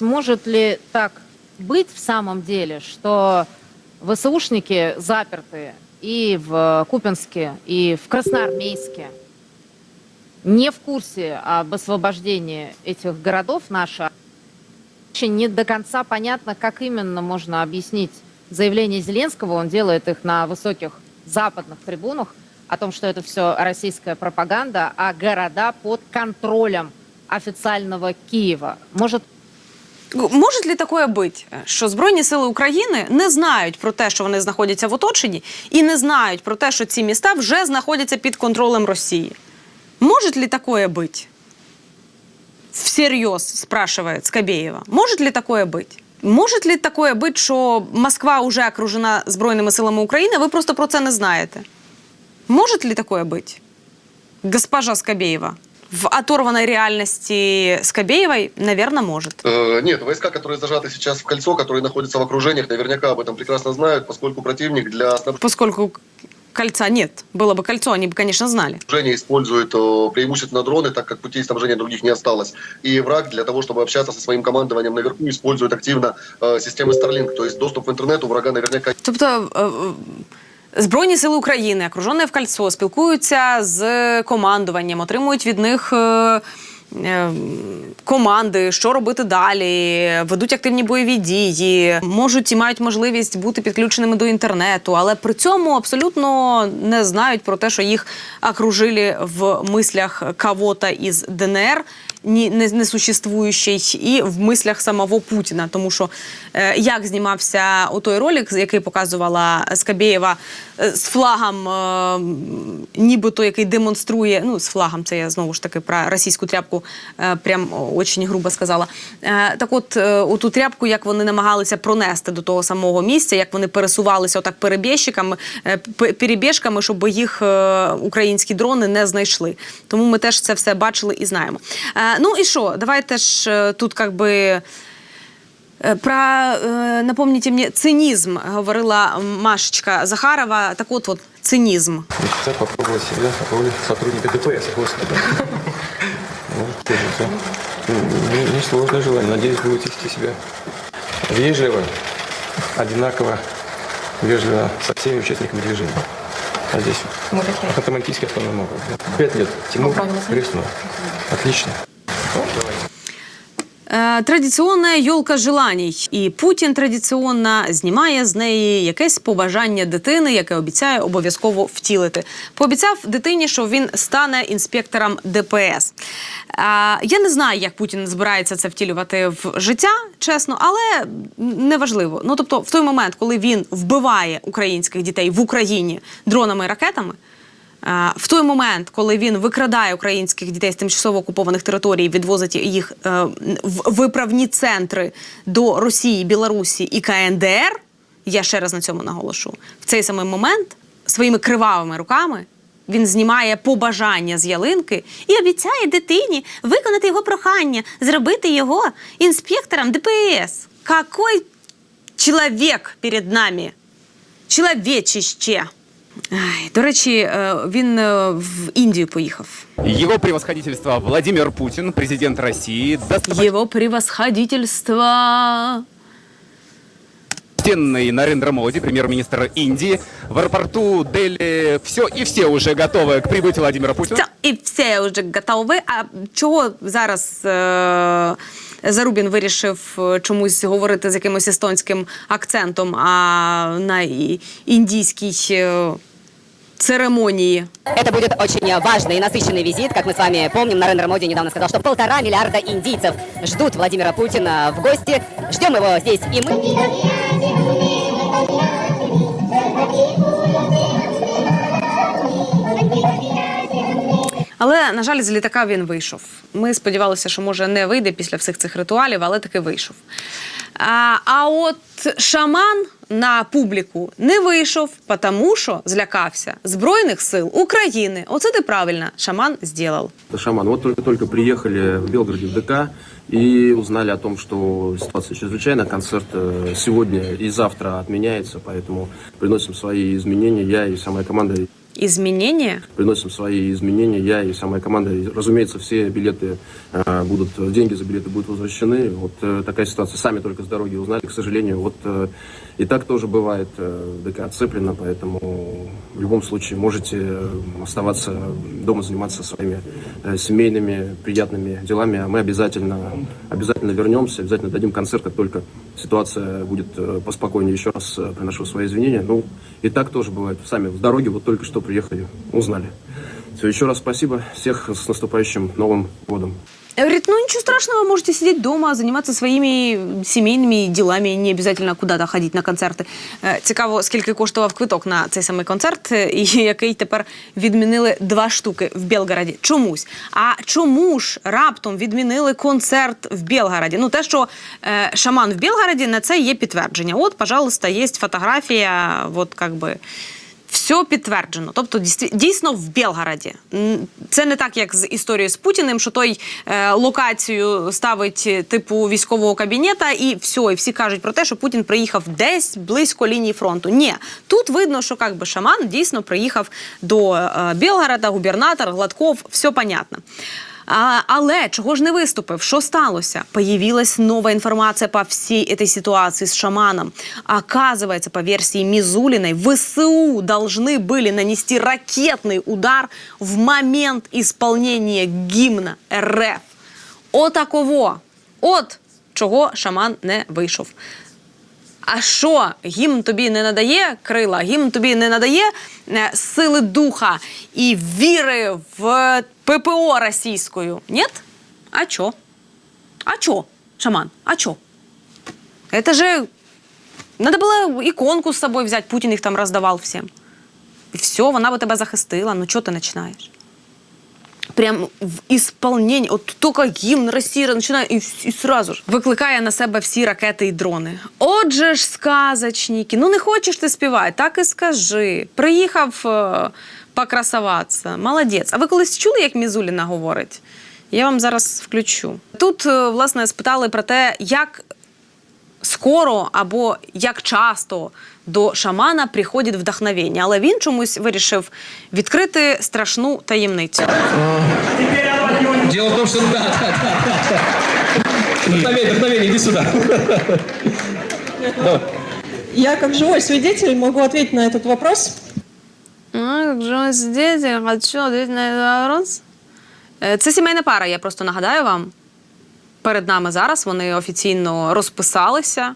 Может ли так быть в самом деле, что ВСУшники заперты и в Купинске, и в Красноармейске, не в курсе об освобождении этих городов? Очень не до конца понятно, как именно можно объяснить заявление Зеленского. Он делает их на высоких западных трибунах о том, что это все российская пропаганда, а города под контролем официального Киева. Может, Може ли такое бути, що Збройні сили України не знають про те, що вони знаходяться в оточенні, і не знають про те, що ці міста вже знаходяться під контролем Росії? Может ли такое быть? Всерьез спрашивает Скобеева. Может ли такое быть? Может ли такое быть, що Москва вже окружена Збройними силами України, а ви просто про це не знаєте? Может ли такое быть? Госпожа Скобеева. В оторванной реальности Скобеевой, наверное, может. Э, Нет, войска, которые зажаты сейчас в кольцо, которые находятся в окружениях, наверняка об этом прекрасно знают, поскольку противник для Поскольку кольца нет. Было бы кольцо, они бы, конечно, знали. использует э, преимущественно дроны, так как путей снабжения других не осталось. И враг для того, чтобы общаться со своим командованием наверху, использует активно э, системы Starlink. То есть доступ в интернет у врага наверняка Тобто е, Збройні сили України, окружені в кольцо, спілкуються з командуванням, отримують від них. е, е, Команди, що робити далі, ведуть активні бойові дії, можуть і мають можливість бути підключеними до інтернету, але при цьому абсолютно не знають про те, що їх окружили в мислях кого-то із ДНР, не, несуществуючий, і в мислях самого Путіна. Тому що е, як знімався у той ролик, який показувала Скабєєва з флагом, е, нібито який демонструє, ну з флагом, це я знову ж таки про російську тряпку, е, прям очень грубо сказала. Е, так от, е, оту тряпку, як вони намагалися пронести до того самого місця, як вони пересувалися отак перебіжчиками, е, перебіжками, щоб їх е, українські дрони не знайшли. Тому ми теж це все бачили і знаємо. Е, Ну і що, давайте ж е, тут как би. е, Про, е, напомните мені, цинізм говорила Машечка Захарова. Так от, от цинізм. Мечта попробовать себя в роли сотрудника ДПС, господи. Ну, тоже всё. Не- Несложное желание. Надеюсь, будете вести себя вежливо, одинаково вежливо со всеми участниками движения. А здесь Мы такие. Ханты-Мансийский автономный округ. Пять лет. Тимур правильно знаете. Крестного. Отлично. Е, Традиційна йолка желаній, і Путін традиційно знімає з неї якесь побажання дитини, яке обіцяє обов'язково втілити. Пообіцяв дитині, що він стане інспектором ДПС. Е, Я не знаю, як Путін збирається це втілювати в життя, чесно, але неважливо. Ну тобто, в той момент, коли він вбиває українських дітей в Україні дронами і ракетами. Е, В той момент, коли він викрадає українських дітей з тимчасово окупованих територій, відвозить їх е, в виправні центри до Росії, Білорусі і КНДР, я ще раз на цьому наголошу, в цей самий момент своїми кривавими руками він знімає побажання з ялинки і обіцяє дитині виконати його прохання, зробити його інспектором ДПС. Какой чоловік перед нами? Чоловічище. Ай, до речі, е, він е, в Індію поїхав. Его превосходительство Владимир Путин, президент России, даст Його превосходительство. почтенный Нарендра Моди, премьер-министр Индии. В аэропорту Дели все и все уже готовы к прибытию Владимира Путина. Це і все вже готове. А чого зараз е- Зарубін вирішив е, чомусь говорити з якимось естонським акцентом, а на і- індійській е- церемонії? Это будет очень важный и насыщенный визит. Как мы с вами помним, Нарендра Моди недавно сказал, что полтора миллиарда индийцев ждут Владимира Путина в гости. Ждем его здесь и мы. Але на жаль, з літака він вийшов. Ми сподівалися, що може не вийде після всіх цих ритуалів, але таки вийшов. А, а от шаман на публіку не вийшов, тому що злякався Збройних сил України. Оце ти правильно, шаман зробив. Шаман, вот только-только приехали в Белгороде в ДК и узнали о том, что ситуация чрезвычайная. Концерт э, сегодня и завтра отменяется, поэтому приносим свои изменения. Я и вся моя команда Изменения? Приносим свои изменения, я и вся моя команда. Разумеется, все билеты э, будут, деньги за билеты будут возвращены. Вот э, такая ситуация. Сами только с дороги узнали, к сожалению. Вот э, и так тоже бывает. Э, ДК отцеплено, поэтому в любом случае можете э, оставаться дома, заниматься своими э, семейными, приятными делами. А мы обязательно, обязательно вернемся, обязательно дадим концерт, как только ситуация будет э, поспокойнее. Еще раз э, приношу свои извинения. Ну, и так тоже бывает. Сами с дороги вот только что приехали, узнали. Все, еще раз спасибо. Всех с наступающим Новым годом. Говорит, ну ничего страшного, можете сидеть дома, заниматися своїми сімейними ділами, не обов'язково куди-то ходити на концерти. Е, Цікаво, скільки коштував квиток на цей самий концерт, і який тепер відмінили два штуки в Белгороді. Чомусь. А чому ж раптом відмінили концерт в Белгороді? Ну, те, що е, шаман в Белгороді, на це є підтвердження. От, пожалуйста, є фотографія, от как би. Все підтверджено. Тобто, дійсно в Белгороді. М, Це не так, як з історією з Путіним, що той е, локацію ставить е, типу військового кабінета, і все, і всі кажуть про те, що Путін приїхав десь близько лінії фронту. Ні, тут видно, що як би шаман дійсно приїхав до е, Белгорода, губернатор, Гладков, все понятно. А, але чого ж не виступив? Що сталося? Появилась новая информация по всей этой ситуации с шаманом. Оказывается, по версии Мизулиной, ВСУ должны были нанести ракетный удар в момент исполнения гимна РФ. Отаково. От чого шаман не вийшов. А що гімн тобі не надає крила, гімн тобі не надає е, сили духа і віри в ППО російською? Ні? А чо? А чо, шаман? А чо? Это же надо було іконку з собою взяти, Путін їх там роздавав всім. І все, вона би тебе захистила. Ну чого ти починаєш? Прям в ісполненні, от тільки гімн Росії починає і, і сразу ж викликає на себе всі ракети і дрони. Отже ж, сказочники, ну не хочеш ти співати, так і скажи. Приїхав е, покрасуватися. Молодець. А ви колись чули, як Мізуліна говорить? Я вам зараз включу. Тут, е, власне, спитали про те, як скоро або як часто до шамана приходить вдохновення, але він чомусь вирішив відкрити страшну таємницю. Дело в том, что да, да, да, да, да. Вдохновение, вдохновение, иди. Я как живой свидетель могу ответить на этот вопрос. А, як же ось хочу відповідати на цей вопрос. Е, Це сімейна пара, я просто нагадаю вам. Перед нами зараз вони офіційно розписалися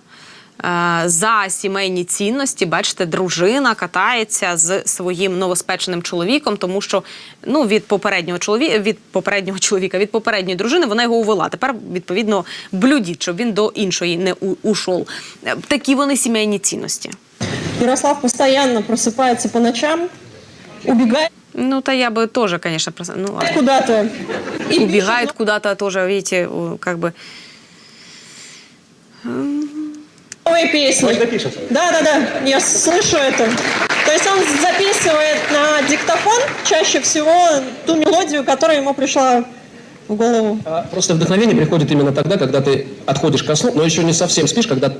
е, за сімейні цінності. Бачите, дружина катається з своїм новоспеченим чоловіком, тому що ну, від попереднього чоловіка, від попереднього чоловіка, від попередньої дружини вона його увела. Тепер, відповідно, блюдіть, щоб він до іншої не ушов. Е, Такі вони сімейні цінності. Ярослав постоянно просыпается по ночам, убегает Ну, та я бы тоже, конечно, просто, ну, ладно. куда-то и убегает куда-то тоже, видите, как бы. новые песни. Да, да, да, я слышу это. То есть он записывает на диктофон чаще всего ту мелодию, которая ему пришла в голову. А Просто вдохновение приходит именно тогда, когда ты отходишь ко сну, но еще не совсем спишь, когда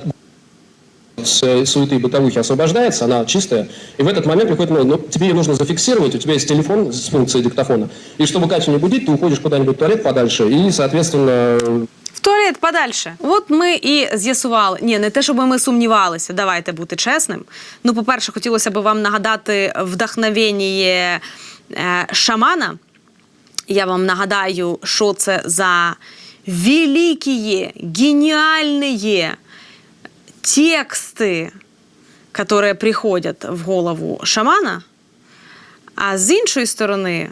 с э, суеты бытовухи освобождается, она чистая, и в этот момент приходит, ну, ну, тебе ее нужно зафиксировать, у тебя есть телефон с функцией диктофона, и чтобы Катю не будить, ты уходишь куда-нибудь в туалет подальше, и, соответственно, В туалет подальше. От ми і з'ясували. Ні, не те, щоб ми сумнівалися. Давайте бути чесним. Ну, по-перше, хотілося б вам нагадати вдохновення е, шамана. Я вам нагадаю, що це за великі, геніальні тексти, які приходять в голову шамана. А з іншої сторони,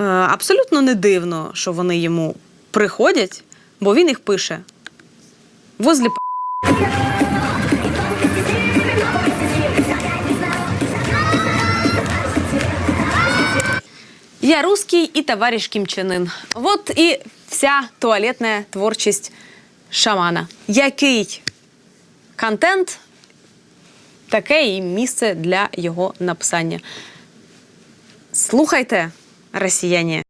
е, абсолютно не дивно, що вони йому приходять, бо він їх пише возле. Я русский и товарищ Ким Чен Ын. Вот і вся туалетна творчість шамана. Який контент, таке і місце для його написання. Слухайте, росіяни.